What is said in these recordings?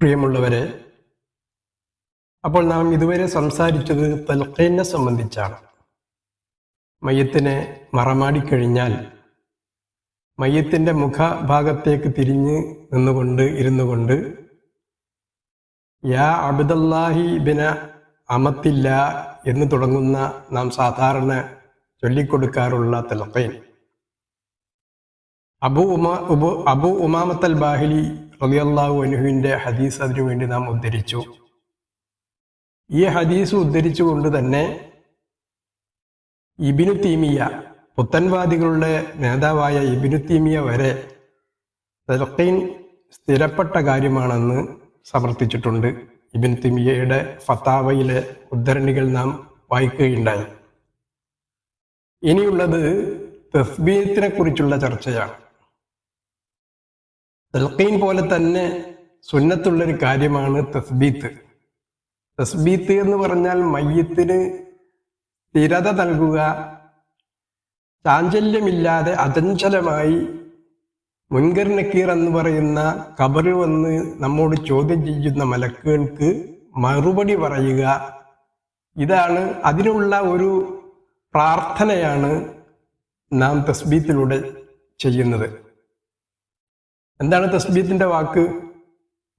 പ്രിയമുള്ളവരെ അപ്പോൾ നാം ഇതുവരെ സംസാരിച്ചത് തൽക്കീനെ സംബന്ധിച്ചാണ്. മയ്യത്തിനെ മറമാടിക്കഴിഞ്ഞാൽ മയ്യത്തിന്റെ മുഖഭാഗത്തേക്ക് തിരിഞ്ഞ് നിന്നുകൊണ്ട് ഇരുന്നു കൊണ്ട് യാ അബ്ദല്ലാഹി ബിന അമത്തില്ല എന്ന് തുടങ്ങുന്ന നാം സാധാരണ ചൊല്ലിക്കൊടുക്കാറുള്ള തലപ്പൈൻ അബു ഉമാ അബു ഉമാമത്തൽ ബാഹിലി റളിയല്ലാഹു അനുഹുവിന്റെ ഹദീസ് അതിനു വേണ്ടി നാം ഉദ്ധരിച്ചു. ഈ ഹദീസ് ഉദ്ധരിച്ചുകൊണ്ട് തന്നെ ഇബിനു തീമിയ പുത്തൻവാദികളുടെ നേതാവായ ഇബിനു തീമിയ വരെ തലക്കീൻ സ്ഥിരപ്പെട്ട കാര്യമാണെന്ന് സമർത്ഥിച്ചിട്ടുണ്ട്. ഇബിൻ തിമിയയുടെ ഫത്താവയിലെ ഉദ്ധരണികൾ നാം വായിക്കുകയുണ്ടായി. ഇനിയുള്ളത് തസ്ബീത്തിനെ കുറിച്ചുള്ള ചർച്ചയാണ്. തൽക്കീൻ പോലെ തന്നെ സുന്നത്തുള്ളൊരു കാര്യമാണ് തസ്ബീത്ത്. തസ്ബീത്ത് എന്ന് പറഞ്ഞാൽ മയ്യത്തിന് സ്ഥിരത നൽകുക ചാഞ്ചല്യമില്ലാതെ അചഞ്ചലമായി മുൻകർ നക്കീർ എന്ന് പറയുന്ന കബറിൽ വന്ന് നമ്മോട് ചോദ്യം ചെയ്യുന്ന മലക്കുകൾക്ക് മറുപടി പറയുക ഇതാണ് അതിനുള്ള ഒരു പ്രാർത്ഥനയാണ് നാം തസ്ബീത്തിലൂടെ ചെയ്യുന്നത്. എന്താണ് തസ്ബീത്തിന്റെ വാക്ക്?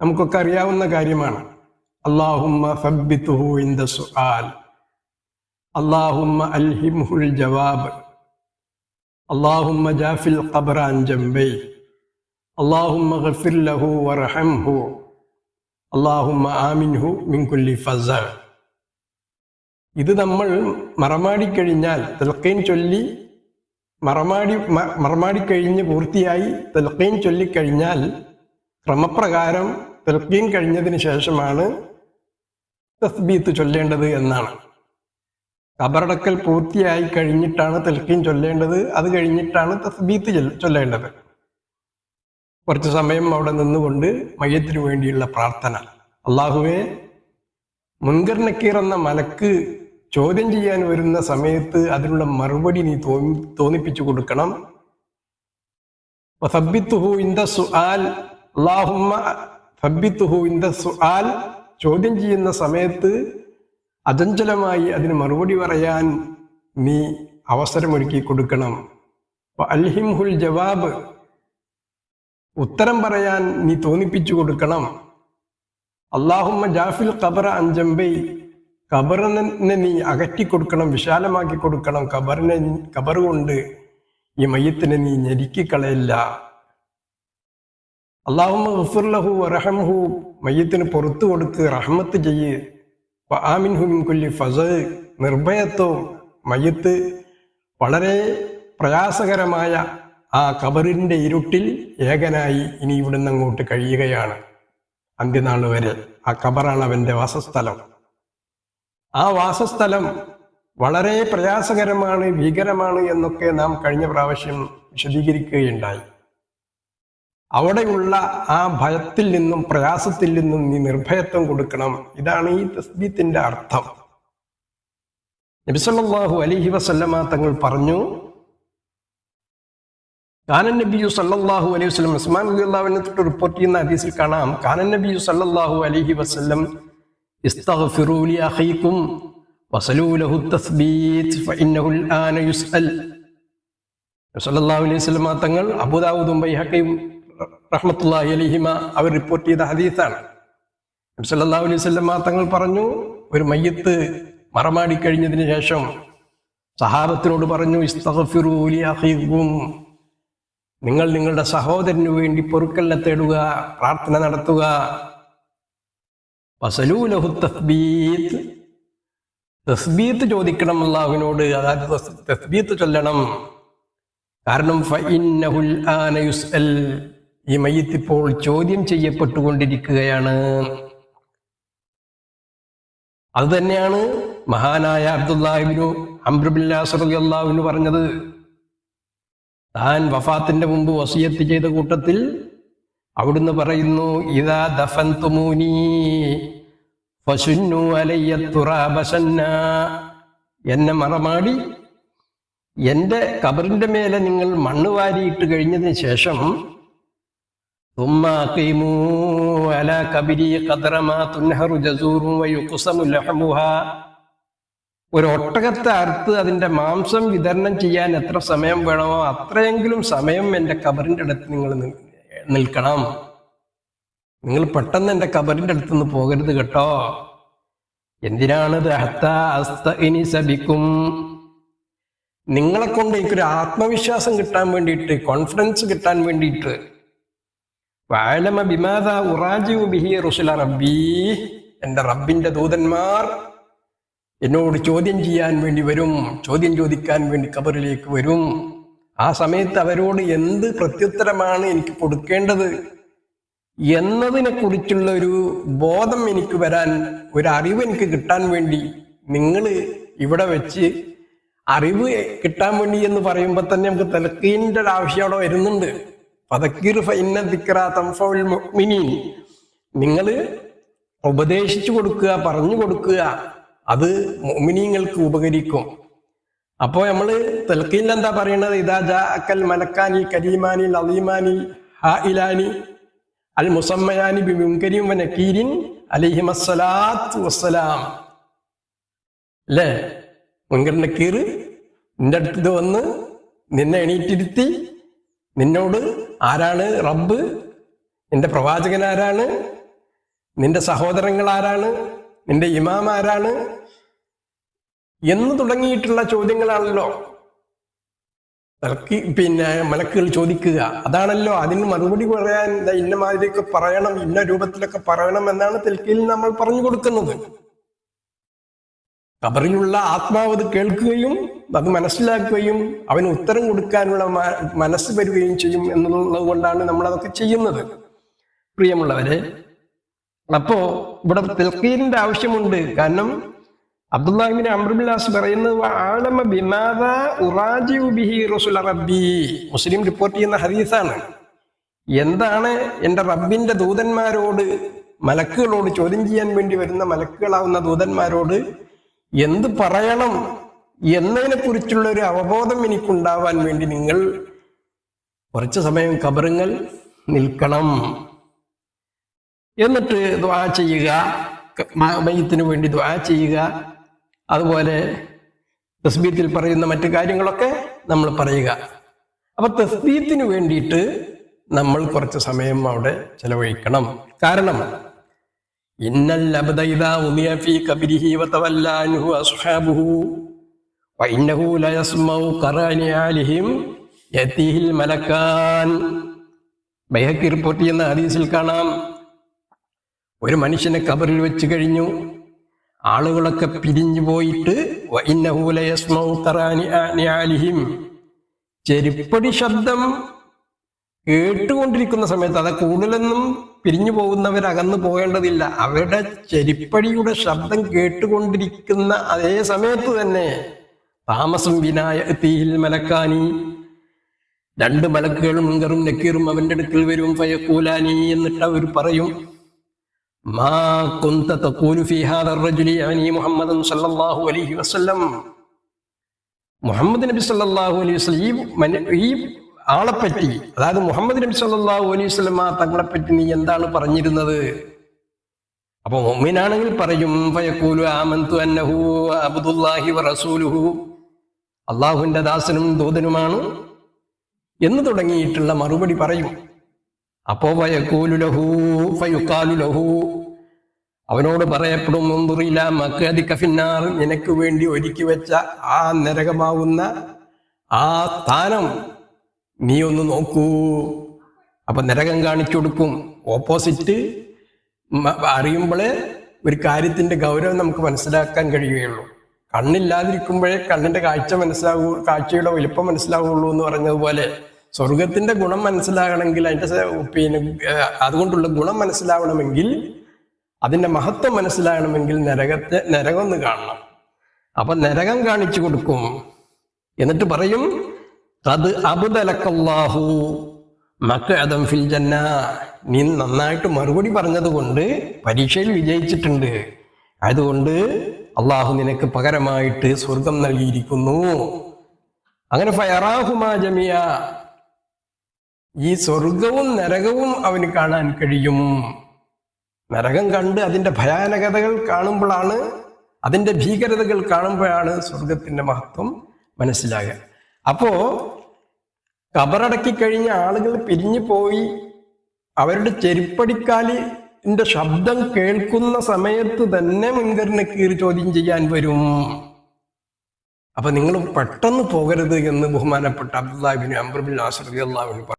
നമുക്കൊക്കെ അറിയാവുന്ന കാര്യമാണ്. അള്ളാഹുമ്മ സുആൽ. അൽഹിംഹുൽ ജവാബ്. ജാഫിൽ ജംബൈ. ലഹു മിൻ കുല്ലി ഇത് നമ്മൾ മറമാടിക്കഴിഞ്ഞാൽ തൽക്കൈൻ ചൊല്ലി മറമാടി മറമാടി കഴിഞ്ഞ് പൂർത്തിയായി തെൽക്കീൻ ചൊല്ലിക്കഴിഞ്ഞാൽ ക്രമപ്രകാരം തെൽക്കീൻ കഴിഞ്ഞതിന് ശേഷമാണ് തസ്ബീത്ത് ചൊല്ലേണ്ടത് എന്നാണ്. കബറടക്കൽ പൂർത്തിയായി കഴിഞ്ഞിട്ടാണ് തെൽക്കീൻ ചൊല്ലേണ്ടത് അത് കഴിഞ്ഞിട്ടാണ് തസ്ബീത്ത് ചൊല്ലേണ്ടത്. കുറച്ച് സമയം അവിടെ നിന്നുകൊണ്ട് മയ്യത്തിനു വേണ്ടിയുള്ള പ്രാർത്ഥന. അള്ളാഹുവെ മുൻകർ നക്കീർ എന്ന മലക്ക് ചോദ്യം ചെയ്യാൻ വരുന്ന സമയത്ത് അതിനുള്ള മറുപടി നീ തോന്നിപ്പിച്ചു കൊടുക്കണം. ചോദ്യം ചെയ്യുന്ന സമയത്ത് അചഞ്ചലമായി അതിന് മറുപടി പറയാൻ നീ അവസരമൊരുക്കി കൊടുക്കണം. അൽഹിംഹുൽ ജവാബ് ഉത്തരം പറയാൻ നീ തോന്നിപ്പിച്ചു കൊടുക്കണം. അള്ളാഹുമ്മ ജാഫിൽ ഖബറ അഞ്ചമ്പൈ ഖബറിനെ നീ അകറ്റി കൊടുക്കണം വിശാലമാക്കി കൊടുക്കണം. ഖബറിനെ ഖബർ കൊണ്ട് ഈ മയ്യത്തിനെ നീ ഞെരുക്കിക്കളയില്ല അള്ളാഹുമ്മ ഗഫുർലഹു റഹംഹു മയ്യത്തിന് പുറത്തു കൊടുക്ക് റഹ്മത്ത് ചെയ്യ്. വ ഫസ് നിർഭയത്വവും മയ്യത്ത് വളരെ പ്രയാസകരമായ ആ കബറിന്റെ ഇരുട്ടിൽ ഏകനായി ഇനി ഇവിടുന്ന് അങ്ങോട്ട് കഴിയുകയാണ്. അന്ത്യനാൾ വരെ ആ കബറാണ് അവന്റെ വാസസ്ഥലം. ആ വാസസ്ഥലം വളരെ പ്രയാസകരമാണ് ഭീകരമാണ് എന്നൊക്കെ നാം കഴിഞ്ഞ പ്രാവശ്യം വിശദീകരിക്കുകയുണ്ടായി. അവിടെയുള്ള ആ ഭയത്തിൽ നിന്നും പ്രയാസത്തിൽ നിന്നും നീ നിർഭയത്വം കൊടുക്കണം. ഇതാണ് ഈ തസ്ബീത്തിന്റെ അർത്ഥം. നബിസല്ലാഹു അലിഹി വസല്ലമ തങ്ങൾ പറഞ്ഞു കാനൻ നബിയു സല്ലാഹു അലൈഹി വസ്ലം ഉസ്മാൻ റളിയല്ലാഹുവിനെ തൊട്ട് റിപ്പോർട്ട് ചെയ്യുന്ന ഹദീസിൽ കാണാം കാനൻ നബിയു സല്ലാഹു അലഹി വസല്ലം ഇസ്തഗ്ഫിറൂലി അഖീക്കും വസലൂലഹു തസ്ബീത്ത് ഫഇന്നഹുൽ ആന യുസ്അൽ. സല്ലല്ലാഹു അലൈഹി വസല്ലം തങ്ങൾ അബൂദാവൂദും ബൈഹഖിയും റഹ്മത്തുള്ളാഹി അലൈഹിമ അവർ റിപ്പോർട്ട് ചെയ്ത ഹദീസാണ്. സല്ലല്ലാഹു അലൈഹി വസല്ലം തങ്ങൾ പറഞ്ഞു ഒരു മയ്യത്ത് മറമാടി കഴിഞ്ഞതിന് ശേഷം സഹാബത്തിനോട് പറഞ്ഞു ഇസ്തഗ്ഫിറൂലി അഖീക്കും. നിങ്ങൾ നിങ്ങളുടെ സഹോദരന് വേണ്ടി പൊറുക്കല്ല തേടുക പ്രാർത്ഥന നടത്തുക തസ്ബീത്ത്. ചോദിക്കണം അള്ളാഹുവിനോട് അതായത് തസ്- തസ്ബീത്ത് ചൊല്ലണം. കാരണം ഫഇന്നഹുൽ ആന യുസ്അൽ. ഈ മയ്യത്ത് ഇപ്പോൾ ചോദ്യം ചെയ്യപ്പെട്ടുകൊണ്ടിരിക്കുകയാണ്. അത് തന്നെയാണ് മഹാനായ അബ്ദുല്ലാഹിബിനു അംബ്രുബില്ലാസുറിയാഹുവിന് പറഞ്ഞത്. താൻ വഫാത്തിന്റെ മുമ്പ് വസിയത്ത് ചെയ്ത കൂട്ടത്തിൽ അവിടുന്ന് പറയുന്നു ഇതാ ദഫന്തുമൂനീ പശുന്നു ഫസുന്നു അലയ്യത്തുറാബസന്ന എന്നെ മറമാടി. എന്റെ കബറിന്റെ മേലെ നിങ്ങൾ മണ്ണ് വാരിയിട്ട് കഴിഞ്ഞതിന് ശേഷം ഒരൊട്ടകത്തെ അല കബിരി ഒരു അറുത്ത് അതിന്റെ മാംസം വിതരണം ചെയ്യാൻ എത്ര സമയം വേണമോ അത്രയെങ്കിലും സമയം എന്റെ കബറിന്റെ അടുത്ത് നിങ്ങൾ നിൽക്കണം. നിങ്ങൾ പെട്ടെന്ന് എന്റെ കബറിന്റെ അടുത്ത് നിന്ന് പോകരുത് കേട്ടോ. എന്തിനാണ് ഹത്ത അസ്ത ഇനി സബിക്കും നിങ്ങളെ കൊണ്ട് എനിക്കൊരു ആത്മവിശ്വാസം കിട്ടാൻ വേണ്ടിയിട്ട് കോൺഫിഡൻസ് കിട്ടാൻ വേണ്ടിയിട്ട്. വാഴമ ബിമാത ഉറാജീവ് ബിഹി റുസുല റബ്ബി. എന്റെ റബ്ബിന്റെ ദൂതന്മാർ എന്നോട് ചോദ്യം ചെയ്യാൻ വേണ്ടി വരും. ചോദ്യം ചോദിക്കാൻ വേണ്ടി കബറിലേക്ക് വരും. ആ സമയത്ത് അവരോട് എന്ത് പ്രത്യുത്തരമാണ് എനിക്ക് കൊടുക്കേണ്ടത്? എന്നതിനെ കുറിച്ചുള്ള ഒരു ബോധം എനിക്ക് വരാൻ ഒരു അറിവ് എനിക്ക് കിട്ടാൻ വേണ്ടി നിങ്ങൾ ഇവിടെ വെച്ച് അറിവ് കിട്ടാൻ വേണ്ടി എന്ന് പറയുമ്പോൾ തന്നെ നമുക്ക് തിലക്കീന്റെ ഒരു ആവശ്യം അവിടെ വരുന്നുണ്ട്. പതക്കീർ നിങ്ങൾ ഉപദേശിച്ചു കൊടുക്കുക പറഞ്ഞു കൊടുക്കുക അത് മുഅ്മിനീങ്ങൾക്ക് ഉപകരിക്കും. അപ്പോൾ നമ്മൾ തെൽക്കീൻ എന്താ പറയുന്നത് ഇതാ ജാ അക്കൽ മലക്കാനി കരീമാനി ലീമാനി ഹാ ഇലാനി അൽ മുസമ്മയാനി ബി മുൻകരിയും വ നക്കീരിൻ അലൈഹിം അസ്സലാത്തു വസ്സലാം. അല്ലേ മുൻകർ നക്കീർ നിന്റെ അടുത്ത് വന്ന് നിന്നെ എണീറ്റിരുത്തി നിന്നോട് ആരാണ് റബ്ബ്? നിന്റെ പ്രവാചകൻ ആരാണ്? നിന്റെ സഹോദരങ്ങൾ ആരാണ്? നിന്റെ ഇമാം ആരാണ്? എന്ന് തുടങ്ങിയിട്ടുള്ള ചോദ്യങ്ങളാണല്ലോ. പിന്നെ മലക്കുകൾ ചോദിക്കുക. അതാണല്ലോ അതിന് മറുപടി പറയാൻ ഇന്ന മാതിരിയൊക്കെ പറയണം ഇന്ന രൂപത്തിലൊക്കെ പറയണം എന്നാണ് തെൽക്കിയിൽ നമ്മൾ പറഞ്ഞു കൊടുക്കുന്നത്. കബറിലുള്ള ആത്മാവ് അത് കേൾക്കുകയും അത് മനസ്സിലാക്കുകയും അവന് ഉത്തരം കൊടുക്കാനുള്ള മനസ്സ് വരികയും ചെയ്യും എന്നുള്ളത് കൊണ്ടാണ് നമ്മൾ അതൊക്കെ ചെയ്യുന്നത്. പ്രിയമുള്ളവരെ അപ്പോ ഇവിടെ തെൽക്കീലിന്റെ ആവശ്യമുണ്ട്. കാരണം അബ്ദുല്ലാഹിബിൻ അമ്രുബില്ലാസ് പറയുന്നത് മുസ്ലിം റിപ്പോർട്ട് ചെയ്യുന്ന ഹദീസാണ്. എന്താണ് എന്റെ റബ്ബിന്റെ ദൂതന്മാരോട് മലക്കുകളോട് ചോദ്യം ചെയ്യാൻ വേണ്ടി വരുന്ന മലക്കുകളാവുന്ന ദൂതന്മാരോട് എന്ത് പറയണം എന്നതിനെ കുറിച്ചുള്ള ഒരു അവബോധം എനിക്കുണ്ടാവാൻ വേണ്ടി നിങ്ങൾ കുറച്ച് സമയം കബറുങ്ങൾ നിൽക്കണം. എന്നിട്ട് ദ്വാ ചെയ്യുക മയത്തിന് വേണ്ടി ദ്വാ ചെയ്യുക അതുപോലെ തസ്ബീത്തിൽ പറയുന്ന മറ്റു കാര്യങ്ങളൊക്കെ നമ്മൾ പറയുക. അപ്പൊ തസ്ബീത്തിന് വേണ്ടിയിട്ട് നമ്മൾ കുറച്ച് സമയം അവിടെ ചെലവഴിക്കണം. കാരണം ഇന്നൽ അബ്ദ ഉമിയ ഫീ ഖബരിഹി വതവല്ല അൻഹു അസ്ഹാബുഹു വഇന്നഹു ലയസ്മഉ ഖറാനിയാലിഹിം യതീഹിൽ മലക്കാൻ. ബൈഹക്കി റിപ്പോർട്ട് ചെയ്യുന്ന ഹദീസിൽ കാണാം. ഒരു മനുഷ്യനെ കബറിൽ വെച്ച് കഴിഞ്ഞു. ആളുകളൊക്കെ പിരിഞ്ഞു പോയിട്ട് ചെരുപ്പടി ശബ്ദം കേട്ടുകൊണ്ടിരിക്കുന്ന സമയത്ത് അത് കൂടുതലൊന്നും പിരിഞ്ഞു പോകുന്നവർ അകന്നു പോകേണ്ടതില്ല. അവരുടെ ചെരിപ്പടിയുടെ ശബ്ദം കേട്ടുകൊണ്ടിരിക്കുന്ന അതേ സമയത്ത് തന്നെ താമസം വിനായ തീയിൽ മലക്കാനി. രണ്ട് മലക്കുകളും മുങ്കറും നക്കീറും അവന്റെ അടുക്കൽ വരും. ഫയക്കൂലാനി എന്നിട്ട് അവർ പറയും മാ കുന്ത തഖൂലു ഫീ ഹാദാ الرجل يعني محمد صلى الله عليه وسلم മുഹമ്മദ് നബി സല്ലല്ലാഹു അലൈഹി വസല്ലം ഈ മന- ഈ ആളെപ്പറ്റി അതായത് മുഹമ്മദ് നബി സല്ലല്ലാഹു അലൈഹി വസല്ലം ആ തങ്ങളെപ്പറ്റി നീ എന്താണ് പറഞ്ഞിരുന്നത് അപ്പൊ മുഅ്മിനാണെങ്കിൽ പറയും ഫയഖൂലു ആമന്തു അന്നഹു അബ്ദുല്ലാഹി വ റസൂലുഹു അള്ളാഹുവിന്റെ ദാസനും ദൂതനുമാണ് എന്ന് തുടങ്ങിയിട്ടുള്ള മറുപടി പറയും അപ്പോ വയക്കൂലു ലഹു ഫയുക്കാലു ലഹു. അവനോട് പറയപ്പെടും മുമ്പുറിയില്ല മക്കതി കഫിന്നാർ നിനക്ക് വേണ്ടി ഒരുക്കി വെച്ച ആ നരകമാവുന്ന ആ സ്ഥാനം നീ ഒന്ന് നോക്കൂ. അപ്പൊ നരകം കാണിച്ചു കൊടുക്കും. ഓപ്പോസിറ്റ് അറിയുമ്പോൾ ഒരു കാര്യത്തിന്റെ ഗൗരവം നമുക്ക് മനസ്സിലാക്കാൻ കഴിയുകയുള്ളൂ. കണ്ണില്ലാതിരിക്കുമ്പോഴേ കണ്ണിന്റെ കാഴ്ച മനസ്സിലാകൂ കാഴ്ചയുടെ വലിപ്പം മനസ്സിലാവുള്ളൂ എന്ന് പറഞ്ഞതുപോലെ സ്വർഗത്തിന്റെ ഗുണം മനസ്സിലാകണമെങ്കിൽ അതിന്റെ പിന്നെ അതുകൊണ്ടുള്ള ഗുണം മനസ്സിലാവണമെങ്കിൽ അതിന്റെ മഹത്വം മനസ്സിലാകണമെങ്കിൽ നരകത്തെ നരകം ഒന്ന് കാണണം. അപ്പൊ നരകം കാണിച്ചു കൊടുക്കും. എന്നിട്ട് പറയും അത് അബുദലക്കല്ലാഹു മക്കഅദം ഫിൽ ജന്ന. നീ നന്നായിട്ട് മറുപടി പറഞ്ഞതുകൊണ്ട് പരീക്ഷയിൽ വിജയിച്ചിട്ടുണ്ട്. അതുകൊണ്ട് അള്ളാഹു നിനക്ക് പകരമായിട്ട് സ്വർഗം നൽകിയിരിക്കുന്നു. അങ്ങനെ ഫയറാഹുമാ ജമിയ ഈ സ്വർഗവും നരകവും അവന് കാണാൻ കഴിയും. നരകം കണ്ട് അതിന്റെ ഭയാനകതകൾ കാണുമ്പോഴാണ് അതിന്റെ ഭീകരതകൾ കാണുമ്പോഴാണ് സ്വർഗത്തിന്റെ മഹത്വം മനസ്സിലാകുക. അപ്പോ കബറടക്കി കഴിഞ്ഞ ആളുകൾ പിരിഞ്ഞു പോയി. അവരുടെ ചെരുപ്പടിക്കാലിന്റെ ശബ്ദം കേൾക്കുന്ന സമയത്ത് തന്നെ മുൻകറിനെ കീറി ചോദ്യം ചെയ്യാൻ വരും. അപ്പൊ നിങ്ങൾ പെട്ടെന്ന് പോകരുത് എന്ന് ബഹുമാനപ്പെട്ട അബ്ദുല്ലാബിന് അംബ്രബിൻ ആശ്രദ്ധ